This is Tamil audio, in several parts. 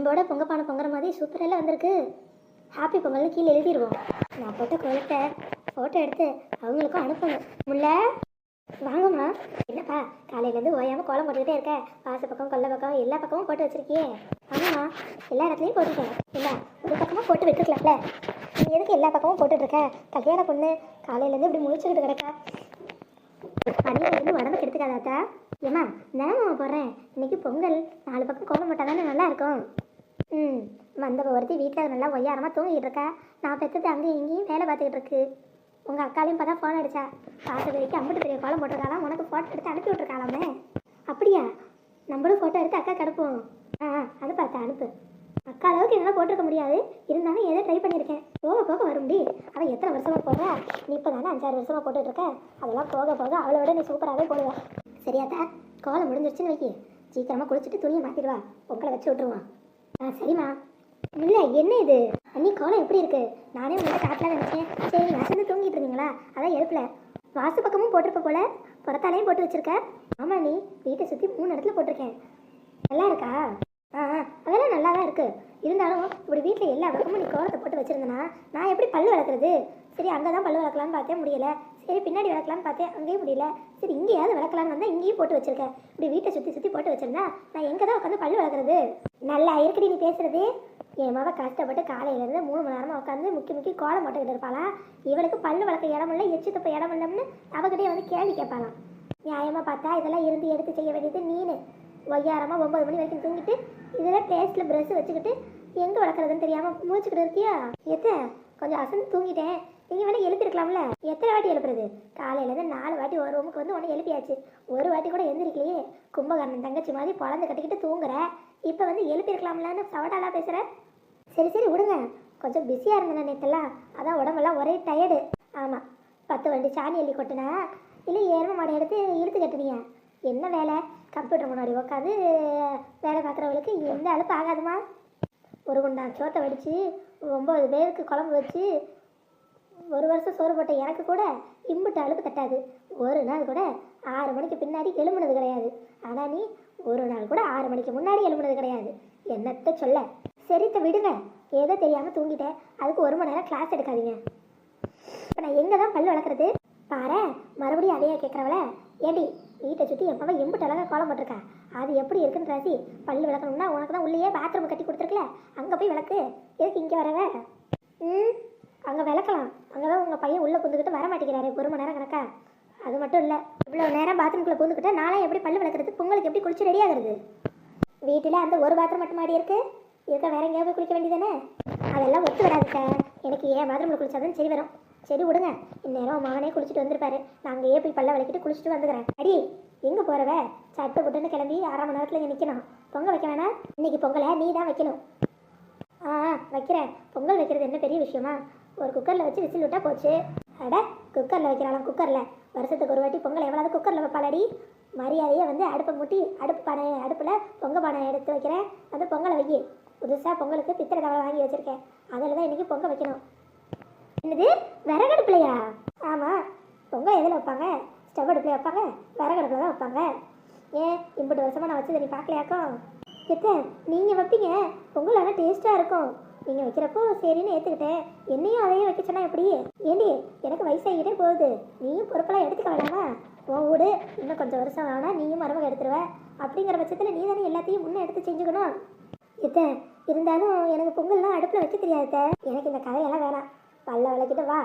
நம்மளோட பொங்க பானை பொங்குற மாதிரி சூப்பரெல்லாம் வந்திருக்கு. ஹாப்பி பொங்கல்னு கீழே எழுதிடுவோம் நான் போட்ட கோலத்தை ஃபோட்டோ எடுத்து அவங்களுக்கும் அனுப்பணும். முல்ல வாங்கம்மா. என்னப்பா காலையிலேருந்து ஓயாமல் கோலம் போட்டுக்கிட்டே இருக்க. வாச பக்கம் கொல்லை பக்கம் எல்லா பக்கமும் போட்டு வச்சிருக்கியே. ஆமாம்மா எல்லா இடத்துலையும் போட்டுருக்கேன். இல்லை ஒரு பக்கமாக போட்டு விட்டுருக்கலாம்ல. நீ எதுக்கு எல்லா பக்கமும் போட்டுட்ருக்க கல்யாண பொண்ணு காலையிலேருந்து இப்படி முழிச்சுக்கிட்டு கிடக்கா? அதையும் உடம்பு கெடுத்துக்காதாத்தா ஏம்மா நேரம் போடுறேன். இன்னைக்கு பொங்கல். நாலு பக்கம் கோலம் போட்டால் தானே நல்லாயிருக்கும் ம் வந்த ஒருத்தி வீட்டில் நல்லா ஒய்யாரமாக தூங்கிட்டு இருக்கா. நான் பெற்றது அங்கேயும் இங்கேயும் வேலை பார்த்துக்கிட்டு இருக்கு. உங்கள் அக்காலையும் பார்த்தா ஃபோன் அடித்தா பார்த்த வரைக்கும் அம்பிட்டு பெரிய கோலம் போட்டிருக்காளாம் உனக்கு ஃபோட்டோ எடுத்து அனுப்பி விட்ருக்காளாமே அப்படியா? நம்மளும் ஃபோட்டோ எடுத்து அக்கா கிடப்போம். ஆ ஆ, அது பார்த்து அனுப்பு. அக்கா அளவுக்கு என்னால் போட்டிருக்க முடியாது. இருந்தாலும் ஏதோ ட்ரை பண்ணியிருக்கேன். போக போக வரும்டி அவன் எத்தனை வருஷமாக போக நீ இப்போ தானே அஞ்சாறு வருஷமாக போட்டுட்ருக்க அதெல்லாம் போக போக அவளை நீ சூப்பராகவே போடுவா. சரியாத்தா கோலம் முடிஞ்சிருச்சுன்னு வைக்கி. சீக்கிரமாக குளிச்சுட்டு துணியை மாற்றிடுவா பொங்கலை வச்சு விட்ருவான் ஆ சரிம்மா. இல்லை என்ன இது? அண்ணி கோலம் எப்படி இருக்கு? நானே உங்கள்கிட்ட காட்டலாம் நினச்சேன். சரி நீங்கள் அசந்து தூங்கிட்டு இருந்தீங்களா? அதான் எழுப்பல. வாசு பக்கமும் போட்டிருப்ப போல புறத்தாலையும் போட்டு வச்சிருக்க. ஆமாம் நீ வீட்டை சுற்றி மூணு இடத்துல போட்டிருக்கேன். நல்லா இருக்கா? ஆ அதெல்லாம் நல்லா தான் இருக்குது இருந்தாலும் இப்படி வீட்டில் எல்லா பக்கமும் நீ கோலத்தை போட்டு வச்சுருந்தனா நான் எப்படி பல்லு வளர்க்குறது? சரி அங்கே தான் பல்லு வளர்க்கலான்னு பார்த்தேன் முடியல. சரி பின்னாடி வளர்க்கலான்னு பார்த்தேன் அங்கேயும் முடியல. சரி இங்கேயாவது வளர்க்கலான்னு வந்தால் இங்கேயும் போட்டு வச்சிருக்கேன் இப்படி வீட்டை சுற்றி சுற்றி போட்டு வச்சிருந்தா நான் எங்கே தான் உட்காந்து பல்லு வளர்க்குறது? நல்லா இருக்குடி நீ பேசுறது. என் மாவை கஷ்டப்பட்டு காலையிலேருந்து மூணு மணி நேரமாக உட்காந்து முக்கி முக்கி கோலம் போட்டுக்கிட்டு இருப்பாளா? இவளுக்கு பல்லு வளர்க்க இடம் இல்லை எச்சு தப்ப இடம் இல்லைன்னு அவகிட்டே வந்து கேள்வி கேட்பாளாம். நியாயமாக பார்த்தா இதெல்லாம் இருந்து எடுத்து செய்ய வேண்டியது நீனு. ஒய்யாரமாக ஒம்பது மணி வரைக்கும் தூங்கிட்டு இதில் பேஸ்ட்டில் ப்ரெஷ் வச்சுக்கிட்டு எங்கே வளர்க்குறதுன்னு தெரியாமல் முடிச்சுக்கிட்டு இருக்கியா? எத்த கொஞ்சம் அசந்து தூங்கிட்டேன். நீங்கள் வேணால் எழுப்பிருக்கலாம்ல எத்தனை வாட்டி எழுப்புறது? காலையிலேருந்து நாலு வாட்டி ஒரு ரூமுக்கு வந்து ஒன்று எழுப்பியாச்சு. ஒரு வாட்டி கூட எழுந்திருக்கலையே. கும்பகர்ணன் தங்கச்சி மாதிரி குழந்தை கட்டிக்கிட்டு தூங்குற. இப்போ வந்து எழுப்பியிருக்கலாம்லன்னு சவடாலாம் பேசுகிற சரி சரி விடுங்க. கொஞ்சம் பிஸியாக இருந்தேன் நேற்றுலாம் அதான் உடம்பெல்லாம் ஒரே டயர்டு ஆமாம் பத்து வண்டி சாணி அள்ளி கொட்டினா. இல்லை ஏர்ம மாடை எடுத்து இழுத்து கட்டுனீங்க என்ன வேலை? கம்ப்யூட்டர் முன்னாடி உட்காந்து வேலை பார்க்குறவங்களுக்கு எந்த அழுப்பு ஆகாதுமா? ஒரு குண்டான் சோத்தை வடித்து ஒம்பது பேருக்கு குழம்பு வச்சு ஒரு வருஷம் சோறு போட்ட எனக்கு கூட இம்புட்டு அழுப்பு தட்டாது. ஒரு நாள் கூட ஆறு மணிக்கு பின்னாடி எழும்புனது கிடையாது. ஆனால் நீ ஒரு நாள் கூட ஆறு மணிக்கு முன்னாடி எழும்புனது கிடையாது. என்னத்த சொல்ல? சரித்த விடுங்க. ஏதோ தெரியாமல் தூங்கிட்டேன் அதுக்கு ஒரு மணி நேரம் கிளாஸ் எடுக்காதீங்க. இப்போ நான் எங்கே தான் பல் வளர்க்குறது? பாரு மறுபடியும் அதையே கேட்குறவள ஏடி வீட்டை சுற்றி எப்போ எம்புட்டு அழகாக கோலம் போட்டிருக்கா? அது எப்படி இருக்குன்னு ராசி? பல் விளக்கணும்னா உனக்கு தான் உள்ளேயே பாத்ரூம் கட்டி கொடுத்துருக்கல. அங்கே போய் விளக்கு. எதுக்கு இங்கே வரவ? ம்? அங்கே விளக்கலாம். அங்கே தான் உங்கள் பையன் உள்ளே புந்துக்கிட்டு வர மாட்டேங்கிறாரு ஒரு மணி நேரம் கணக்கா. அது மட்டும் இல்லை இவ்வளோ நேரம் பாத்ரூம்குள்ளே பூந்துக்கிட்டா நானே எப்படி பல்லு விளக்குறது பொங்கலுக்கு எப்படி குளிச்சு ரெடி ஆகுறது? வீட்டில் அந்த ஒரு பாத்ரூம் மட்டும் மாடி இருக்கு. இருக்க வேற எங்கேயாவது போய் குளிக்க வேண்டியதானே அதெல்லாம் ஒத்து வராது சார் எனக்கு ஏன் பாத்ரூமில் குளிச்சாதான் சரி வரும். சரி விடுங்க. இந்நேரம் மகனே குளிச்சுட்டு வந்திருப்பாரு. நான் அங்கேயே போய் பல்ல விளக்கிட்டு குளிச்சுட்டு வந்துக்கிறேன். அடி எங்கே போகிறவ சட்டை புட்டுன்னு கிளம்பி அரை மணி நேரத்தில் இங்கே நிற்கணும் பொங்கல் வைக்க வேணாம். இன்னைக்கு பொங்கலை நீ தான் வைக்கணும். ஆ ஆ, வைக்கிறேன். பொங்கல் வைக்கிறது என்ன பெரிய விஷயமா? ஒரு குக்கரில் வச்சு விசில் விட்டால் போச்சு. அட குக்கரில் வைக்கிறாளாம் குக்கரில். வருஷத்துக்கு ஒரு வாட்டி பொங்கல் எவ்வளோ குக்கரில் வைப்பாளடி? மரியாதையை வந்து அடுப்பை மூட்டி அடுப்பு பானை அடுப்பில் பொங்க பானை எடுத்து வைக்கிறேன். வந்து பொங்கலை வைக்கி புதுசாக பொங்கலுக்கு பித்திரை தவளை வாங்கி வச்சுருக்கேன். அதில் தான் இன்றைக்கி பொங்கல் வைக்கணும். என்னது? விறகடுப்புலையா? ஆமாம் பொங்கல் எதில் வைப்பாங்க? ஸ்டவ் அடுப்பில் வைப்பாங்க? விறகடுப்பில் தான் வைப்பாங்க. ஏன்? இம்பது வருஷமாக நான் வச்சதை நீ பார்க்கலையாக்கும்? எத்த நீங்கள் வைப்பீங்க. பொங்கல் ஆனால் டேஸ்ட்டாக இருக்கும். நீங்கள் வைக்கிறப்போ சரின்னு ஏற்றுக்கிட்டேன் என்னையும் அதையும் வைக்க சொன்னா எப்படி? ஏண்டி எனக்கு வயசாகிட்டே போகுது. நீயும் பொறுப்பெல்லாம் எடுத்துக்க வேணாமா? உன் வீடு இன்னும் கொஞ்சம் வருஷம் ஆனால் நீயும் மருமக எடுத்துருவ. அப்படிங்கிற பட்சத்தில் நீ தானே எல்லாத்தையும் முன்னே எடுத்து செஞ்சுக்கணும். எத்த இருந்தாலும் எனக்கு பொங்கல்லாம் அடுப்பில் வைக்க தெரியாது அத்தை. எனக்கு இந்த கதையெல்லாம் வேணாம். பல்ல விளக்கிட்டு வா.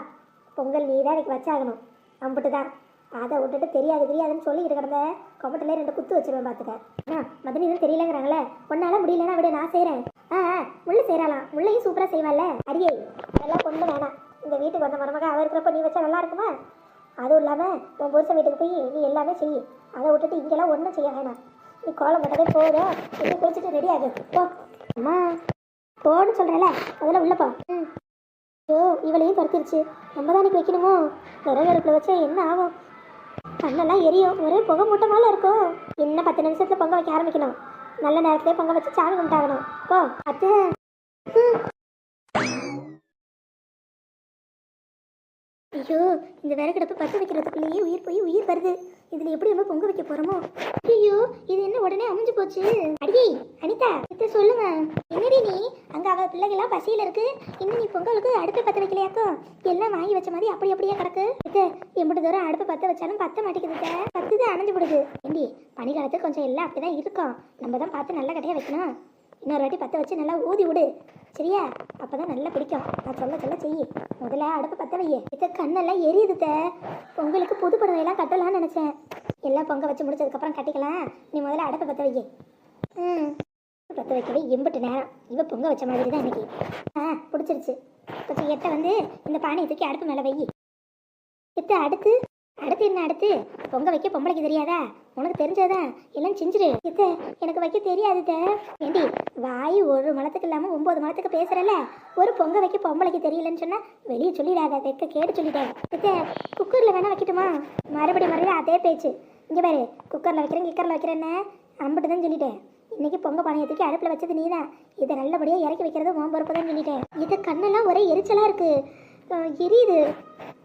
பொங்கல் நீ தான் எனக்கு வச்சாகணும். நம்பிட்டு தான் அதை விட்டுட்டு தெரியாது தெரியாதுன்னு சொல்லிக்கிட்டு கிடந்த கொமட்டிலே ரெண்டு குத்து வச்சிருவேன் பார்த்துக்க அண்ணா மதனி தான் தெரியலங்கிறாங்களே. உன்னால முடியலன்னா விட நான் செய்கிறேன் ஆ ஆ, முள்ளு உள்ளேயும் முள்ளையும் சூப்பராக செய்வாள்ல அடியே அதெல்லாம் பொண்ணு வேணாம். இந்த வீட்டுக்கு வந்த மருமக அவ இருக்கிறப்ப நீ வச்சா நல்லா இருக்குமா? அதுவும் இல்லாமல் உன் புருஷன் வீட்டுக்கு போய் நீ எல்லாமே செய். அதை விட்டுட்டு இங்கெல்லாம் ஒன்றும் செய்ய வேணாம். நீ கோலம் போட்டதே போதும். இன்னும் குளிச்சுட்டு ரெடி ஆகு. போ. அம்மா போன்னு சொல்கிறேன்ல அதெல்லாம் உள்ளப்பா போ. ம். ஐயோ இவளையும் துரத்திருச்சு. நம்ம தானே வைக்கணுமோ விறகு அடுப்பில் வச்சா என்ன ஆகும்? கண்ணெல்லாம் எரியும். ஒரே புகை மூட்டமால இருக்கும். இன்னும் பத்து நிமிஷத்தில் பொங்க வைக்க ஆரம்பிக்கணும். நல்ல நேரத்திலே பொங்க வச்சு சாமி கும்பிட்டாகணும். போ. அத்து. ஐயோ இந்த விறகடுப்பு பற்ற வைக்கிறதுக்குள்ளேயே உயிர் போய் உயிர் வருது. இதுல எப்படி நம்ம பொங்க வைக்க போறோமோ? ஐயோ இது என்ன உடனே அமைஞ்சு போச்சு? அடியே அனிதா இத்த சொல்லுங்க. என்னடி நீ? அங்க அவ பிள்ளைகள்லாம் பசியில இருக்கு. இன்னும் நீ பொங்கலுக்கு அடுப்பை பத்த வைக்கலையாக்கோ? எல்லாம் வாங்கி வச்ச மாதிரி அப்படி அப்படியே கிடக்கு. இது எம்பிட்டு தூரம் அடுப்பு பத்த வச்சாலும் பத்த மாட்டேங்குது பத்துது அணைஞ்சு விடுது ஏண்டி பனிக்காலத்துக்கு கொஞ்சம் எல்லாம் அப்படிதான் இருக்கும். நம்ம தான் பார்த்து நல்ல கடையாக வைக்கணும். இன்னொரு வாட்டி பற்ற வச்சு நல்லா ஊதி விடு. சரியா? அப்பதான் நல்லா பிடிக்கும். நான் சொல்ல சொல்ல செய்யி. முதல்ல அடுப்பு பற்ற வையே. இத்த கண்ணெல்லாம் எரியுது பொங்கலுக்கு புது புடவையெல்லாம் கட்டலாம்னு நினச்சேன். எல்லாம் பொங்க வச்சு முடிச்சதுக்கப்புறம் கட்டிக்கலாம். நீ முதல்ல அடுப்பை பற்ற வையே. ம். பற்ற வைக்கவே எம்பிட்டு நேரம். இவ பொங்க வச்ச மாதிரி தான் இன்னைக்கு. ஆ பிடிச்சிருச்சு. கொஞ்சம் எட்ட வந்து இந்த பானையை தூக்கி அடுப்பு மேலே வை எத்த அடுத்து அடுத்து என்ன அடுத்து? பொங்க வைக்க பொம்பளைக்கு தெரியாதா? உனக்கு தெரிஞ்சதா எல்லாம் செஞ்சிரு. இத்த எனக்கு வைக்க தெரியாது ஏண்டி வாய் ஒரு மலத்துக்கு இல்லாம ஒன்பது மலத்துக்கு பேசுறல ஒரு பொங்க வைக்க பொம்பளைக்கு தெரியலன்னு சொன்னா வெளியே சொல்லிடாத வெக்க கேடு சொல்லிட்டேன் இத்த குக்கர்ல வேணா வைக்கட்டுமா? மறுபடியும் மறுபடியும் அதே பேச்சு. இங்க பாரு குக்கர்ல வைக்கிறேன் கிக்கர்ல வைக்கிறேன்னு அம்பிட்டு தான் சொல்லிட்டேன். இன்னைக்கு பொங்க பானையை அடுப்பில் வச்சது நீ தான் இதை நல்லபடியாக இறக்கி வைக்கிறது உன் பொறுப்பு தான் சொல்லிட்டேன். இது கண்ணெல்லாம் ஒரே எரிச்சலாக இருக்குது எரியுது.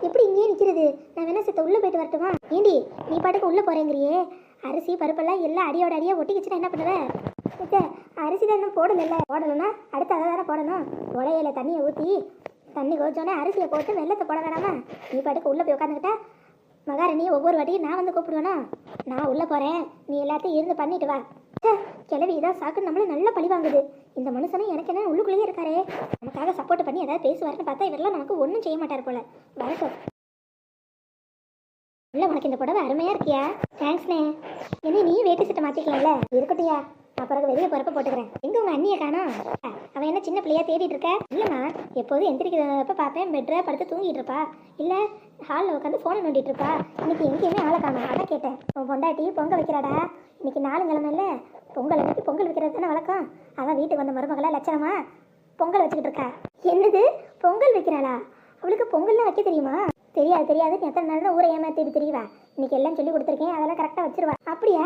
எப்படி இங்கேயே நிற்கிறது? நான் வேணா சித்த உள்ளே போயிட்டு வரட்டுமா? ஏண்டி நீ பாட்டுக்கு உள்ளே போகிறேங்கிறியே அரிசி பருப்பெல்லாம் எல்லாம் அடியோட அடியாக ஒட்டி ஒட்டிக்கிச்சுன்னா என்ன பண்ணுவ? சித்த அரிசி தான் இன்னும் போடலைல்ல. போடணும்னா அடுத்து அதை தானே போடணும். உடையில தண்ணியை ஊற்றி தண்ணி கொதிச்சோடனே அரிசியை போட்டு வெள்ளத்தை போட வேணாமா? நீ பாட்டுக்கு உள்ளே போய் உட்காந்துக்கிட்டா மகாராணி ஒவ்வொரு வாட்டியும் நான் வந்து கூப்பிடுவேனா? நான் உள்ளே போகிறேன் நீ எல்லாத்தையும் இருந்து பண்ணிட்டு வா. ச்சே, இதான் சாக்கு நம்மள நல்லா பழி வாங்குது. இந்த மனுஷனை எனக்கு என்ன உள்ளுக்குள்ளேயே இருக்காரே? நமக்காக சப்போர்ட் பண்ணி ஏதாவது பேசுவாருன்னு பார்த்தா இவரெல்லாம் நமக்கு ஒன்றும் செய்ய மாட்டார் போல. வணக்கம். இல்லை உனக்கு இந்த புடவை அருமையாக இருக்கியா? தேங்க்ஸ்ண்ணே என்ன நீ வேட்டி சட்டை மாற்றிக்கலாம்ல இருக்கட்டியா நான் பிறகு வெளியே பிறப்ப போட்டுக்கிறேன். எங்க உங்கள் அண்ணியை காணா அவன் என்ன சின்ன பிள்ளையா தேடிட்டு இருக்க? இல்லைம்மா எப்போதும் எந்திரிக்கிறப்ப பார்ப்பேன் பெட்ரா படுத்து தூங்கிட்டு இருப்பா. இல்லை ஹாலில் உட்காந்து ஃபோனை நோண்டிட்டு இருப்பா. இன்னைக்கு எங்கேயுமே ஆளை காணும். அதான் கேட்டேன். உன் பொண்டாட்டி பொங்க வைக்கிறாடா? இன்னைக்கு நாலுங்கிழமை இல்லை பொங்கல் அன்னைக்கு பொங்கல் வைக்கிறது தானே வழக்கம்? அதான் வீட்டுக்கு வந்த மருமகளா லட்சணமா? பொங்கல் வச்சுக்கிட்டு இருக்கா. என்னது? பொங்கல் வைக்கிறாளா? அவளுக்கு பொங்கல்லாம் வைக்க தெரியுமா? தெரியாது தெரியாது. நீ எத்தனை நாள் தான் ஊரை ஏமாத்திட்டு தெரியவா இன்னைக்கு எல்லாம் சொல்லி கொடுத்துருக்கேன் அதெல்லாம் கரெக்டாக வச்சிருவா. அப்படியா?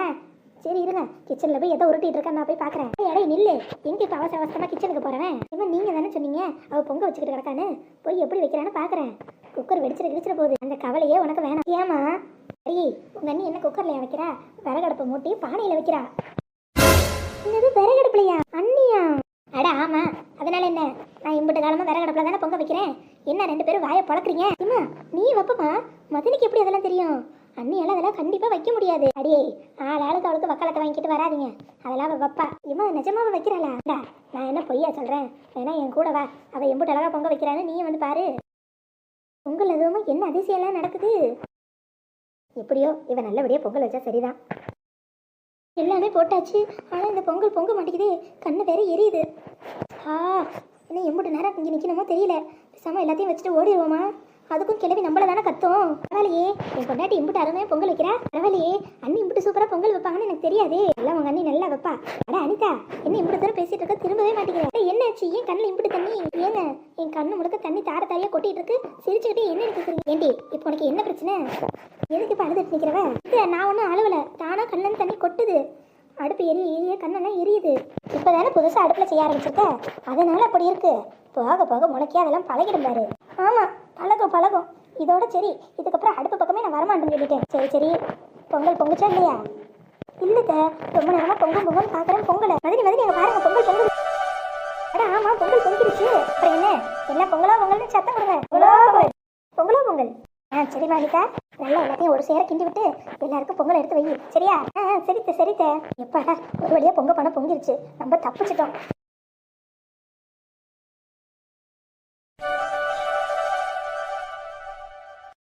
சரி இருங்க. கிச்சனில் போய் எதோ உருட்டிட்டு இருக்கா நான் போய் பார்க்குறேன் இடையே நில்லு. எங்க இப்போ அவசர அவசரமாக கிச்சனுக்கு போகிறேன் இவன் நீங்கள் தானே சொன்னீங்க? அவள் பொங்க வச்சுக்கிட்டு கிடக்கான்னு. போய் எப்படி வைக்கிறான்னு பார்க்குறேன் குக்கர் வெடிச்சிட கிடிச்சிட போகுது. அந்த கவலையே உனக்கு வேணாம். ஏமா அடி உங்கள் அண்ணி என்ன குக்கரில் வைக்கிறா? விறகடுப்பை மூட்டி பானையில் வைக்கிறா. என்னது விறகடுப்புலையா? அண்ணியா? அட ஆமா. அதனால என்ன? நான் இம்பட்டு காலமா விறகடுப்புல தானே பொங்க வைக்கிறேன். என்ன ரெண்டு பேரும் வாயை பழக்கிறீங்க? அம்மா நீ வைப்பமா மதனிக்கு எப்படி அதெல்லாம் தெரியும்? அண்ணியால அதெல்லாம் கண்டிப்பா வைக்க முடியாது. அடியே ஆள் ஆளுக்கு அவளுக்கு வக்காலத்தை வாங்கிட்டு வராதீங்க. அதெல்லாம் வைப்பா. இம்மா நிஜமாவும் வைக்கிறாளா? அடா நான் என்ன பொய்யா சொல்றேன்? வேணா என் கூட வா. அவ எம்புட்டு அழகா பொங்க வைக்கிறான்னு நீயும் வந்து பாரு. பொங்கல் எதுவுமே என்ன அதிசயம்லாம் நடக்குது? எப்படியோ இவன் நல்லபடியாக பொங்கல் வச்சா சரிதான். எல்லாமே போட்டாச்சு. ஆனால் இந்த பொங்கல் பொங்க மாட்டேங்குதே. கண்ணு வேற எரியுது. ஆ இன்னும் எம்பிட்டு நேரம் இங்கே நிற்கணுமோ தெரியல. பேசாமல் எல்லாத்தையும் வச்சுட்டு ஓடிடுவோமா அதுக்கும் கிளவி நம்மள தானே கத்தும். பரவாயில்லையே என் கொண்டாட்டி இம்புட்டு அருமையாக பொங்கல் வைக்கிறா? பரவாயில்லையே அண்ணி இம்புட்டு சூப்பராக பொங்கல் வைப்பாங்கன்னு எனக்கு தெரியாதே. எல்லாம் உங்க அண்ணி நல்லா வைப்பா. அட அனிதா என்ன இம்புட்டு தூரம் பேசிட்டு இருக்க? திரும்பவே மாட்டேங்கிறேன் என்னாச்சு? ஏன் கண்ணில் இம்புட்டு தண்ணி? ஏங்க என் கண்ணு முழுக்க தண்ணி தார தாரியா கொட்டிட்டு இருக்கு. சிரிச்சுக்கிட்டே என்ன கேட்குறீங்க ஏண்டி இப்போ உனக்கு என்ன பிரச்சனை? எதுக்கு இப்போ அழுதுட்டு நிற்கிறவ இது நான் ஒன்றும் அழுவலை. தானாக கண்ணில் தண்ணி கொட்டுது. அடுப்பு எரிய எரிய கண்ணெல்லாம் எரியுது. இப்போ தானே புதுசாக அடுப்பில் செய்ய ஆரம்பிச்சிருக்க? அதனால அப்படி இருக்கு. போக போக முளைக்கி அதெல்லாம் பழகிடும் பாரு. ஆமாம் பழகும் பழகும் இதோட சரி இதுக்கப்புறம் அடுப்பு பக்கமே நான் வரமாட்டேன்னு சொல்லிட்டேன். சரி சரி. பொங்கல் பொங்குச்சா இல்லையா? இல்லைத்த ரொம்ப நேரமாக பொங்கல் பொங்கல் பார்க்குறேன் பொங்கலை. மதுரை மதுரை எங்கள் பாருங்க பொங்கல் பொங்கல் அட ஆமாம் பொங்கல் பொங்கிருச்சு. அப்புறம் என்ன? என்ன பொங்கலோ பொங்கல்னு சத்தம் கொடுங்க பொங்கலா பொங்கல். பொங்கலோ பொங்கல். ஆ சரி மாலிகா நல்லா எல்லாத்தையும் ஒரு சேர கிண்டி விட்டு எல்லாருக்கும் பொங்கல் எடுத்து வை. சரியா? ஆ சரித்த சரித்த. எப்பாடா ஒரு வழியாக பொங்க பணம் பொங்கிருச்சு. நம்ம தப்பிச்சிட்டோம்.